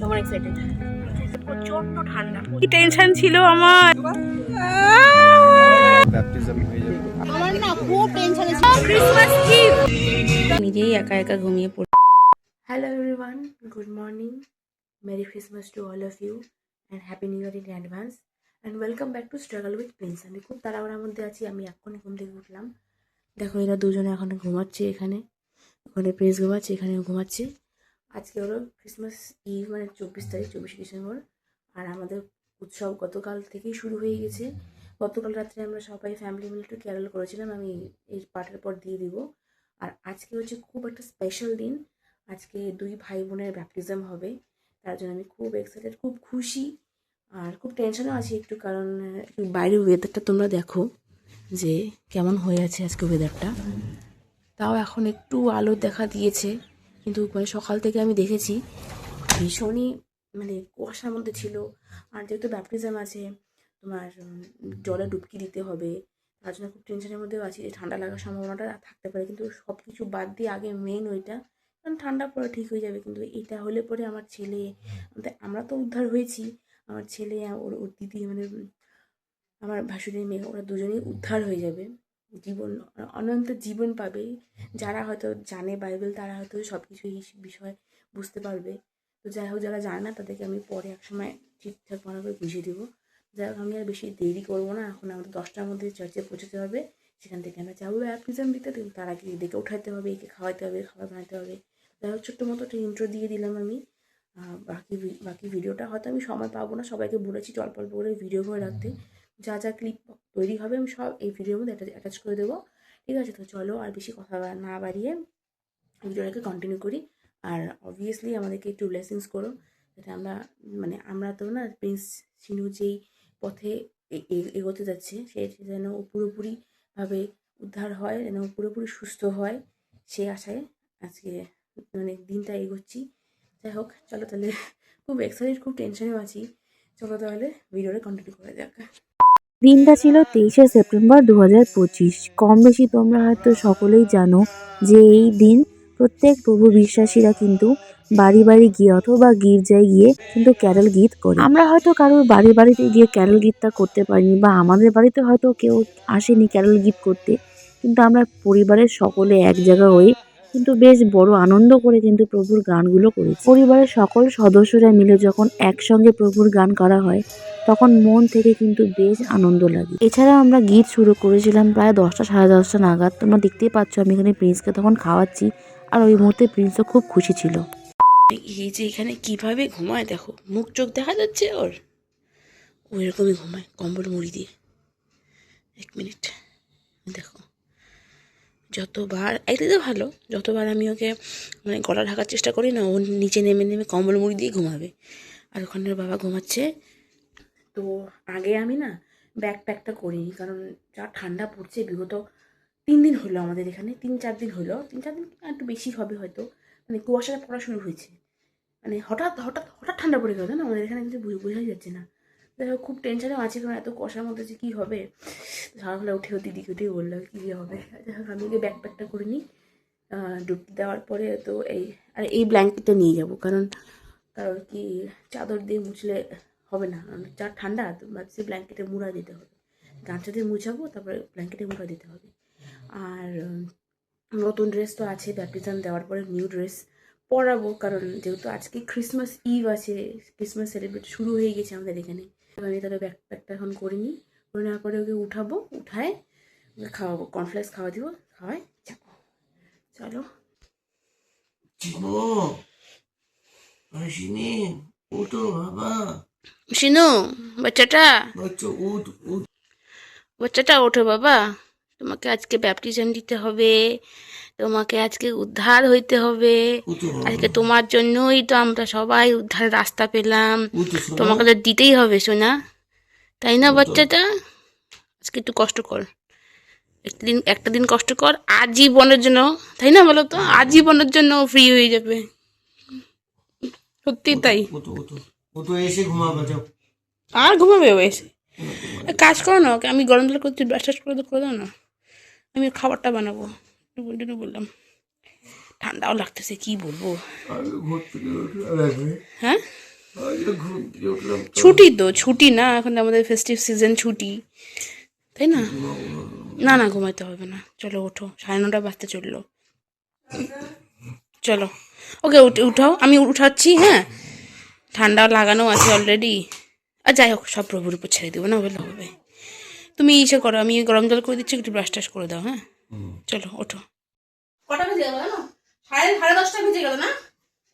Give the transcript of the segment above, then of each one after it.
কেমন এক্সাইটেড প্রচণ্ড ঠান্ডা। কি টেনশন ছিল আমার? ব্যাপটিজম হয়ে যাবে। আমার না খুব টেনশন ক্রিসমাস নিজেই একা একা ঘুমিয়ে পড়ি hello everyone good morning merry Christmas to all of you and happy new year in advance and welcome back to struggle with Prince আমি খুব তাড়াহুড়ার মধ্যে আছি আমি এক্ষুনি ঘুম থেকে উঠলাম। দেখো এরা দুজনে এখন ঘুমাচ্ছে এখানে ওখানে প্রিন্স ঘুমাচ্ছে এখানে ঘুমাচ্ছে। আজকে হলো ক্রিসমাস ইভ মানে চব্বিশ তারিখ, চব্বিশে ডিসেম্বর আর আমাদের উৎসব গতকাল থেকেই শুরু হয়ে গেছে। গতকাল রাত্রে আমরা সবাই ফ্যামিলি মিলে একটু ক্যারল করেছিলাম, আমি এই পার্টের পর দিয়ে দিব। আর আজকে হচ্ছে খুব একটা স্পেশাল দিন। আজকে দুই ভাই বোনের ব্যাপটিজম হবে, তার জন্য আমি খুব এক্সাইটেড খুব খুশি। আর খুব টেনশনও আছি একটু, কারণ বাইরের ওয়েদারটা তোমরা দেখো যে কেমন হয়ে আছে আজকে ওয়েদারটা তাও এখন একটু আলো দেখা দিয়েছে। কিন্তু মানে সকাল থেকে আমি দেখেছি ভীষণই মানে কুয়াশার মধ্যে ছিল। আর যেহেতু ব্যাপটিজম আছে, তোমার জলে ডুবকি দিতে হবে, তার জন্য খুব টেনশনের মধ্যেও আছি। যে ঠান্ডা লাগার সম্ভাবনাটা থাকতে পারে, কিন্তু সব কিছু বাদ দিয়ে আগে মেন ওইটা। কারণ ঠান্ডা পরে ঠিক হয়ে যাবে, কিন্তু এটা হলে পরে আমার ছেলে আমরা তো উদ্ধার হয়েছি। আমার ছেলে, ওর ওর দিদি মানে আমার ভাসুরের মেয়ে, ওরা দুজনেই উদ্ধার হয়ে যাবে। জীবন, অনন্ত জীবন পাবে। যারা হয়তো জানে বাইবেল, তারা হয়তো সব কিছু এই বিষয় বুঝতে পারবে। তো যাই হোক, যারা জানে না, তাদেরকে আমি পরে এক সময় ঠিকঠাক মনে করে বুঝিয়ে দেবো। যাই হোক, আমি আর বেশি দেরি করব না। এখন আমাদের দশটার মধ্যে চার্চে পৌঁছতে হবে। সেখান থেকে আমরা যাব। ব্যাপটিজম দিতে কিন্তু তার আগে এদেরকে উঠাতে হবে, একে খাওয়াতে হবে, খাবার বানাতে হবে। যাই হোক, ছোট্ট মতো একটা ইন্ট্রো দিয়ে দিলাম আমি। বাকি বাকি ভিডিওটা হয়তো আমি সময় পাবো না। সবাইকে বলেছি, অল্প অল্প করে ভিডিও করে রাখতে। যা যা ক্লিপ তৈরি হবে আমি সব এই ভিডিওর মধ্যে অ্যাটাচ করে দেবো। ঠিক আছে, তো চলো আর বেশি কথা না বাড়িয়ে ভিডিওটাকে কন্টিনিউ করি। আর অবভিয়াসলি আমাদেরকে একটু ব্লেসিংস করো, যাতে আমরা মানে আমরা তো না প্রিন্স সিনু যেই পথে এগোতে যাচ্ছে, সে যেন পুরোপুরিভাবে উদ্ধার হয়, যেন পুরোপুরি সুস্থ হয় সেই আশায় আজকে মানে দিনটা এগোচ্ছি। যাই হোক, চলো তাহলে খুব এক্সাইটেড খুব টেনশনেও আছি। চলো তাহলে ভিডিওটা কন্টিনিউ করা যাক। দিনটা ছিল তেইশে সেপ্টেম্বর দু হাজার পঁচিশ। কম বেশি তোমরা হয়তো সকলেই জানো যে এই দিন প্রত্যেক প্রভু বিশ্বাসীরা কিন্তু বাড়ি বাড়ি গিয়ে অথবা গির্জায় গিয়ে কিন্তু ক্যারল গীত করে। আমরা হয়তো কারোর বাড়ি বাড়িতে গিয়ে ক্যারল গীতটা করতে পারিনি বা আমাদের বাড়িতে হয়তো কেউ আসেনি ক্যারল গীত করতে। কিন্তু আমরা পরিবারের সকলে এক জায়গা হয়ে কিন্তু বেশ বড় আনন্দ করে কিন্তু প্রভুর গানগুলো করেছি। পরিবারের সকল সদস্যরা মিলে যখন একসঙ্গে প্রভুর গান করা হয়, তখন মন থেকে কিন্তু বেশ আনন্দ লাগে। এছাড়া আমরা গীত শুরু করেছিলাম প্রায় দশটা, সাড়ে দশটা নাগাদ। তোমরা দেখতেই পাচ্ছ, আমি এখানে প্রিন্সকে তখন খাওয়াচ্ছি আর ওই মুহূর্তে প্রিন্সও খুব খুশি ছিল। এই যে এখানে কীভাবে ঘুমায় দেখো, মুখ চোখ দেখা যাচ্ছে ওর? ও এরকমই ঘুমায়, কম্বল মুড়ি দিয়ে। এক মিনিট, দেখো। যতবার তো ভালো, যতবার আমি ওকে মানে গলা ঢাকার চেষ্টা করি না, ও নিচে নেমে নেমে কম্বল মুড়ি দিয়ে ঘুমাবে। আর ওখানে ওর বাবা ঘুমাচ্ছে। তো আগে আমি না ব্যাক প্যাকটা করিনি, কারণ যা ঠান্ডা পড়ছে, বিগত তিন দিন হলো আমাদের এখানে, তিন চার দিন হলো, তিন চার দিন একটু বেশি হবে হয়তো মানে কুয়াশাটা পড়া শুরু হয়েছে। মানে হঠাৎ হঠাৎ হঠাৎ ঠান্ডা পড়ে গেল না আমাদের এখানে কিন্তু বোঝাই যাচ্ছে না। হোক, খুব টেনশনেও আছে কারণ এত কষার মধ্যে যে কী হবে? সকালবেলা উঠেও দিদিকে উঠেই বলল কী হবে? হোক আমি ব্যাগ প্যাকটা করে নিই। ডুবকি দেওয়ার পরে তো এই আর এই ব্ল্যাঙ্কেটটা নিয়ে যাব কারণ কারণ কি চাদর দিয়ে মুছলে হবে না। যা ঠান্ডা তো ভাবছি ব্ল্যাঙ্কেটে মুড়া দিতে হবে। গামছা দিয়ে মুছাবো তারপরে ব্ল্যাঙ্কেটে মুড়া দিতে হবে। আর নতুন ড্রেস তো আছে ব্যাপটিজম দেওয়ার পরে নিউ ড্রেস পরাবো কারণ যেহেতু আজকে ক্রিসমাস ইভ আছে ক্রিসমাস সেলিব্রেট শুরু হয়ে গেছে আমাদের এখানে। আমি তাহলে ব্যাকপ্যাকটা এখন করে নিই। করে নেওয়ার পরে ওকে উঠাবো উঠায় ওকে খাওয়াবো কর্নফ্লেক্স খাওয়া দিব খাওয়াই চলো। শিনু বাচ্চাটা? বাচ্চা উঠ উঠ। বাচ্চাটা ওঠো বাবা। তোমাকে আজকে ব্যাপটিজম দিতে হবে তোমাকে আজকে উদ্ধার হইতে হবে। আজকে তোমার জন্যই তো আমরা সবাই উদ্ধারের রাস্তা পেলাম। তোমাকে তো দিতেই হবে সোনা। তাই না বাচ্চাটা? আজকে একটু কষ্ট কর। একটা দিন একটা দিন কষ্ট কর আজীবনের জন্য তাই না বলো তো? আজীবনের জন্য ফ্রি হয়ে যাবে। সত্যি তাই। আর ঘুমাবে এসে। কাজ করো না ওকে আমি গরম জল করছি ব্রাশ করে করে দাও না। আমি খাবারটা বানাবো। জন্য বললাম। ঠান্ডাও লাগতেছে কি বলব? হ্যাঁ। ছুটি তো ছুটি না এখন আমাদের ফেস্টিভ সিজন ছুটি। তাই না? না না ঘুমাইতে হবে না। চলো ওঠো সাড়ে নটা বাজতে চলল। চলো। ওকে উঠ- উঠাও। আমি উঠাচ্ছি হ্যাঁ? ঠান্ডা লাগানো আছে অলরেডি আর যাই হোক সব প্রভুর উপর ছেড়ে দেবো না হলে হবে। তুমি ইসে করো আমি গরম জল করে দিচ্ছি একটু ব্রাশ টাশ করে দাও হ্যাঁ? চলো ওঠো। কটা বেজে গেল জানো? সাড়ে সাড়ে দশটা বেজে গেল না?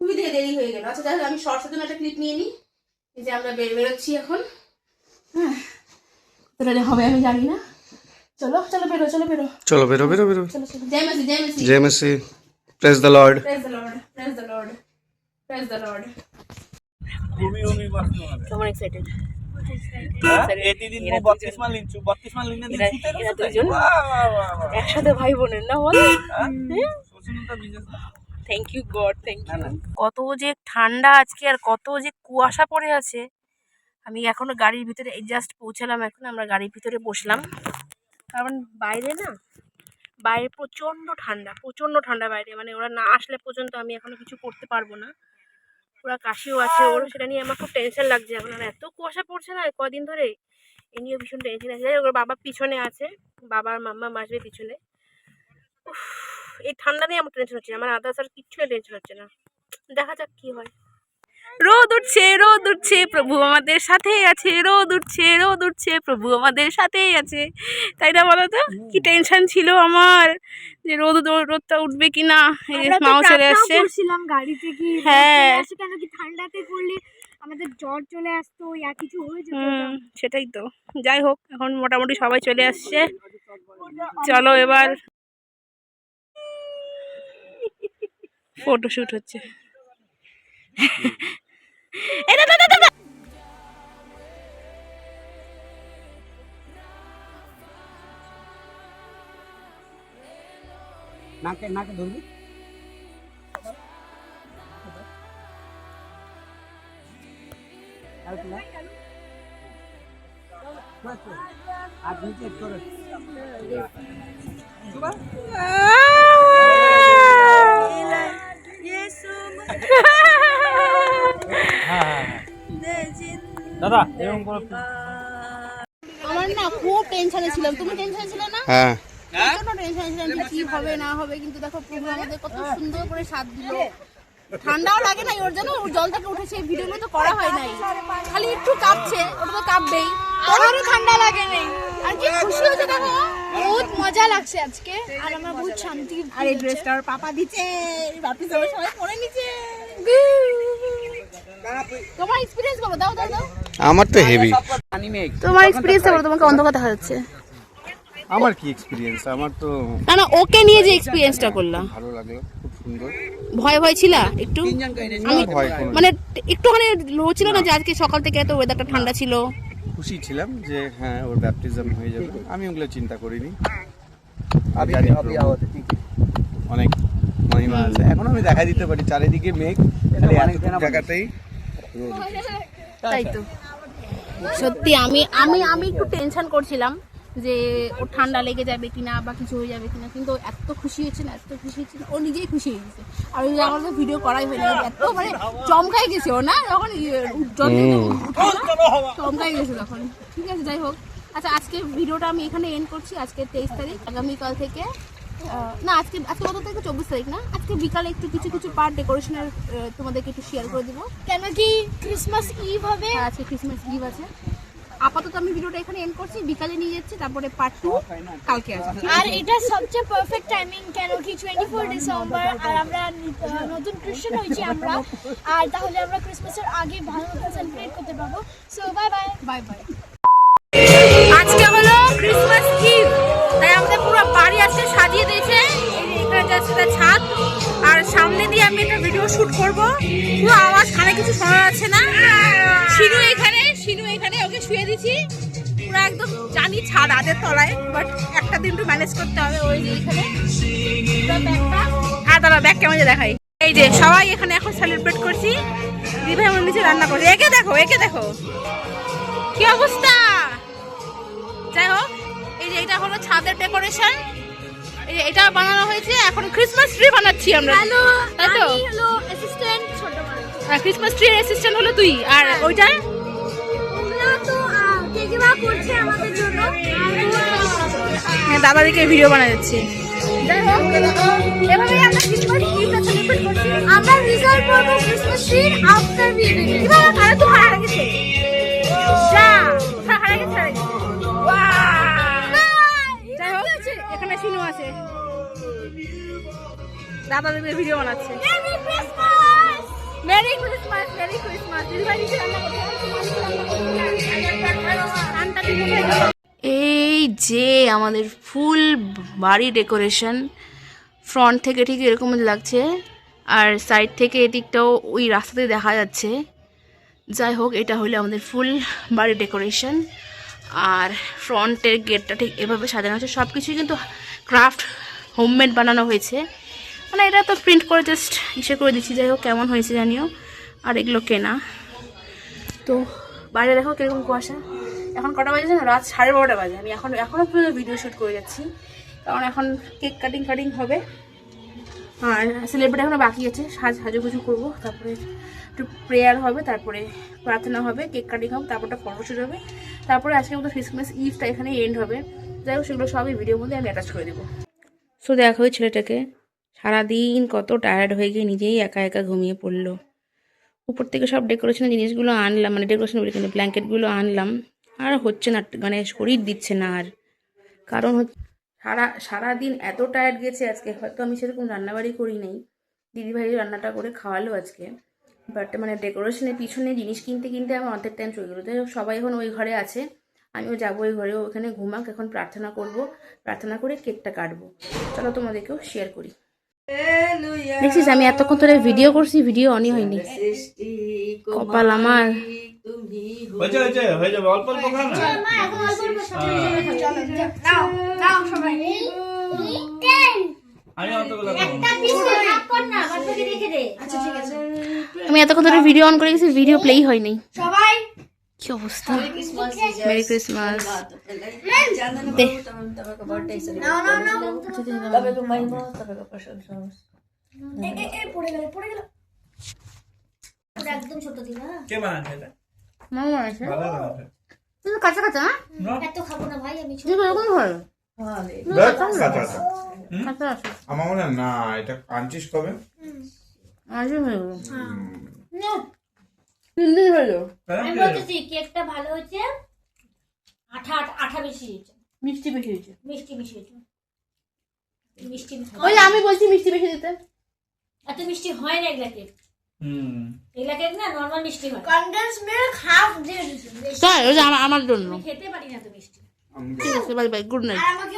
খুবই দিয়ে দেরি হয়ে গেল। আচ্ছা হোক, আমি শর্টসের জন্য একটা ক্লিপ নিয়ে নিই। এই যে আমরা বের বেরোচ্ছি এখন। হ্যাঁ কতটা হবে আমি জানি না। চলো চলো বেরো চলো বেরো। চলো বেরো বেরো বেরো। চলো চলো। জয় মাসি জয় মাসি। জে Messi. Praise the lord praise the lord praise the lord praise the lord কেমন এক্সাইটেড একসাথে ভাই বোনের না? বল thank you God thank you কত যে ঠান্ডা আজকে আর কত যে কুয়াশা পড়ে আছে। আমি এখনও গাড়ির ভিতরে জাস্ট পৌঁছালাম এখন আমরা গাড়ির ভিতরে বসলাম। কারণ বাইরে না বাইরে প্রচণ্ড ঠান্ডা প্রচণ্ড ঠান্ডা বাইরে। মানে ওরা না আসলে পর্যন্ত আমি এখনও কিছু করতে পারব না। পুরা কাশিও আছে ওর সেটা নিয়ে আমার খুব টেনশন লাগছে। এখন আর এত কুয়াশা পড়ছে না কদিন ধরে। এ নিয়ে ভীষণ টেনশন আছে। ওর বাবা পিছনে আছে। বাবার মাম্মা আসবে পিছনে। এই ঠান্ডা নিয়ে আমার টেনশন হচ্ছে আমার আদার্স আর কিচ্ছু টেনশন হচ্ছে না। দেখা যাক কি হয়। রোদ উঠছে রোদ উঠছে প্রভু আমাদের সাথে আছে। রোদ উঠছে রোদ উঠছে প্রভু আমাদের সাথেই আছে। তাই না বলো তো? কি টেনশন ছিল আমার? যে রোদ রোদটা উঠবে কি না? মাও চলে আসছে। গাড়িতে কি হ্যাঁ। কেন? কি ঠান্ডাতে করলে আমাদের জ্বর চলে আসতো ইয়া কিছু হয়ে যেত সেটাই তো। যাই হোক এখন মোটামুটি সবাই চলে আসছে। চলো এবার ফটোশুট হচ্ছে। এই দাদা দাদা নাকে নাকে ধরবি? আর নিচে করে দাদা এরকম করে আমার না খুব টেনশনে ছিলাম। তুমি টেনশনে ছিলে না? হ্যাঁ। প্রচণ্ড টেনশনে ছিলাম কি হবে না হবে। কিন্তু দেখো প্রভু আমাদের কত সুন্দর করে দিল। ঠান্ডাও লাগে নাই ওর জন্য ওর জল থেকে উঠে সেই ভিডিওগুলো তো করা হয় নাই। খালি একটু কাঁপছে ওটা তো কাঁপবেই। আমারও ঠান্ডা লাগে নেই। আর কি খুশি হয়েছে দেখো বহুত মজা লাগছে আজকে। আর আমার বহুত শান্তি আর এই ড্রেসটা ওর পাপা দিচ্ছে। বাপি সবাই সবাই পরে নিচ্ছে। তোমার এক্সপিরিয়েন্স বলো দাও দাও দাও। আমার তো হেভি তোমার এক্সপেরিয়েন্স বলো তোমাকে অন্ধকার দেখা যাচ্ছে। আমার কি এক্সপেরিয়েন্স আমার তো না না ওকে নিয়ে যে এক্সপেরিয়েন্সটা করলাম। ভালো লাগল খুব সুন্দর। ভয় ভয় ছিল একটু? আমি মানে একটুখানি লো ছিল না যে আজকে সকাল থেকে এত ওয়েদারটা ঠান্ডা ছিল? খুশি ছিলাম যে হ্যাঁ ওর ব্যাপটিজম হয়ে যাবে। আমি ওগুলো চিন্তা করিনি। অনেক মহিমা আছে। এখন আমি দেখা দিতে পারি চারিদিকে মেঘ জায়গাতেই তাই তো। সত্যি আমি আমি আমি একটু টেনশন করছিলাম যে ওর ঠান্ডা লেগে যাবে কিনা বা কিছু হয়ে যাবে কিনা। কিন্তু এত খুশি হয়েছে না এত খুশি হয়েছে ও নিজেই খুশি হয়ে গেছে। আর ওই আমার তো ভিডিও করাই হয়নি এত মানে চমকাই গেছে ও না? যখন চমকাই গেছে তখন। ঠিক আছে যাই হোক। আচ্ছা আজকে ভিডিওটা আমি এখানে এন্ড করছি আজকে তেইশ তারিখ আগামীকাল থেকে না আজকে আজকে কত তারিখ চব্বিশ তারিখ না? আজকে বিকালে একটু কিছু কিছু পার্ট ডেকোরেশনের তোমাদেরকে একটু শেয়ার করে দেবো। কেন কি ক্রিসমাস ইভ হবে? আজকে ক্রিসমাস ইভ আছে। আপাতত আমি ভিডিওটা এখানে এন্ড করছি বিকালে নিয়ে যাচ্ছি তারপরে পার্ট টু কালকে আসবে আর এটা সবচেয়ে পারফেক্ট টাইমিং কেন কি টোয়েন্টি ফোর ডিসেম্বর আর আমরা নতুন খ্রিস্টান হয়েছি আমরা। আর তাহলে আমরা ক্রিসমাসের আগে ভালো মতো সেলিব্রেট করতে পারব। So bye bye bye bye আজকে হলো ক্রিসমাস ইভ তাই আমাদের বাড়ি আজকে সাজিয়ে দিয়েছে। এখানে যাচ্ছে তার ছাদ। আর সামনে দিয়ে আমি একটা ভিডিও শুট করব। পুরো আওয়াজ, কানে কিছু শোনা যাচ্ছে না। শিনু এখানে শিনু এখানে, ওকে শুয়ে দিছি পুরো একদম জানি ছাদ আদের তলায় বাট একটা দিন একটু ম্যানেজ করতে হবে ওই যে এখানে। আর দাদা, ব্যাগ কেমন দেখাই। এই যে সবাই এখানে এখন সেলিব্রেট করছি। দিভাই আমার নিচে রান্না করছে। একে দেখো একে দেখো। কি অবস্থা? যাই হোক, এই যে এটা হলো ছাদের ডেকোরেশন এটা বানানো হয়েছে এখন ক্রিসমাস ট্রি বানাচ্ছি আমরা। হ্যালো আমি হলো অ্যাসিস্ট্যান্ট ছোট মানুষ ক্রিসমাস ট্রি অ্যাসিস্ট্যান্ট হলো তুই। আর ওইটা? ওগুলো তো আহ, করছে আমাদের জন্য? হ্যাঁ দাদাদিকে ভিডিও বানা যাচ্ছে আমরা রিজাল্ট করব ক্রিসমাস ট্রির আফটার দাদাদিকে ভিডিও বানাচ্ছে। মেরি ক্রিসমাস মেরি ক্রিসমাস দিদিভাই রান্না এই যে আমাদের ফুল বাড়ি ডেকোরেশন ফ্রন্ট থেকে ঠিক এরকম লাগছে আর সাইড থেকে এদিকটাও ওই রাস্তাতে দেখা যাচ্ছে। যাই হোক এটা হলো আমাদের ফুল বাড়ি ডেকোরেশন আর ফ্রন্টের গেটটা ঠিক এভাবে সাজানো হয়েছে সব কিছুই কিন্তু ক্রাফট হোমমেড বানানো হয়েছে। মানে এটা তো প্রিন্ট করে জাস্ট ইসে করে দিচ্ছি, যাই হোক, কেমন হয়েছে জানিও। আর এগুলো কেনা। তো বাইরে দেখো কীরকম কুয়াশা। এখন কটা বাজে জানো? রাত সাড়ে বারোটা বাজে। আমি এখন এখনও পর্যন্ত ভিডিও শ্যুট করে যাচ্ছি। কারণ এখন কেক কাটিং কাটিং হবে। আর সেলিব্রেট এখনও বাকি আছে। সাজ সাজুগুজু করব। তারপরে একটু প্রেয়ার হবে। তারপরে প্রার্থনা হবে। কেক কাটিং হবে। তারপরটা ফটোশ্যুট হবে। তারপরে আজকে মতো ক্রিসমাস ইভটা এখানে এন্ড হবে। যাই হোক, সেগুলো সবই ভিডিওর মধ্যে আমি অ্যাটাচ করে দেবো। সো দেখা ওই ছেলেটাকে। সারাদিন কত টায়ার্ড হয়ে গিয়ে নিজেই একা একা ঘুমিয়ে পড়ল। উপর থেকে সব ডেকোরেশনের জিনিসগুলো আনলাম মানে ডেকোরেশন বলি কিন্তু ব্ল্যাঙ্কেটগুলো আনলাম। আর হচ্ছে না মানে শরীর দিচ্ছে না আর। কারণ হচ্ছে সারা, সারাদিন এত টায়ার্ড গেছে আজকে, হয়তো আমি সেরকম রান্নাবাড়ি করি নাই। দিদিভাই রান্নাটা করে খাওয়ালো আজকে। বাট মানে ডেকোরেশনের পিছনে জিনিস কিনতে কিনতে আমার অর্ধেক টাইম চলে গেলো। সবাই এখন ওই ঘরে আছে। আমিও যাব ওই ঘরে, ওখানে ঘুমাক, এখন প্রার্থনা করব। প্রার্থনা করে কেকটা কাটবো। চলো তোমাদেরকেও শেয়ার করি। দেখছিস আমি এতক্ষণ ধরে ভিডিও করছি ভিডিও অনই হয়নি। কপাল আমার। আমি এতক্ষণ ধরে ভিডিও অন করে গেছি ভিডিও প্লেই হয়নি। সবাই কি অবস্থা? মেরি ক্রিসমাস কাঁচা কাঁচা হ্যাঁ এত খাব না ভাই আমি ছোট। তুমি এরকম ভালো দেখ, কাঁচা আছে। কাঁচা। আছে। আমার মনে হয় না এটা আনছিস কবে? আজই হয়ে গেল। তিন দিন হয়ে গেল আমি বলতেছি কেকটা ভালো হয়েছে আঠা আঠা আঠা বেশি হয়েছে। মিষ্টি বেশি হয়েছে। মিষ্টি বেশি হয়েছে। মিষ্টি ওই আমি বলছি মিষ্টি বেশি দিতে। এত মিষ্টি হয় না এগুলা কেক। হুম। এগুলা কেক না নর্মাল মিষ্টি হয়। কনডেন্স মিল্ক হাফ দিয়ে তাই ওই আমার- জন্য। খেতে পারি না তো মিষ্টি। ঠিক আছে বাই বাই গুড নাইট আমাকে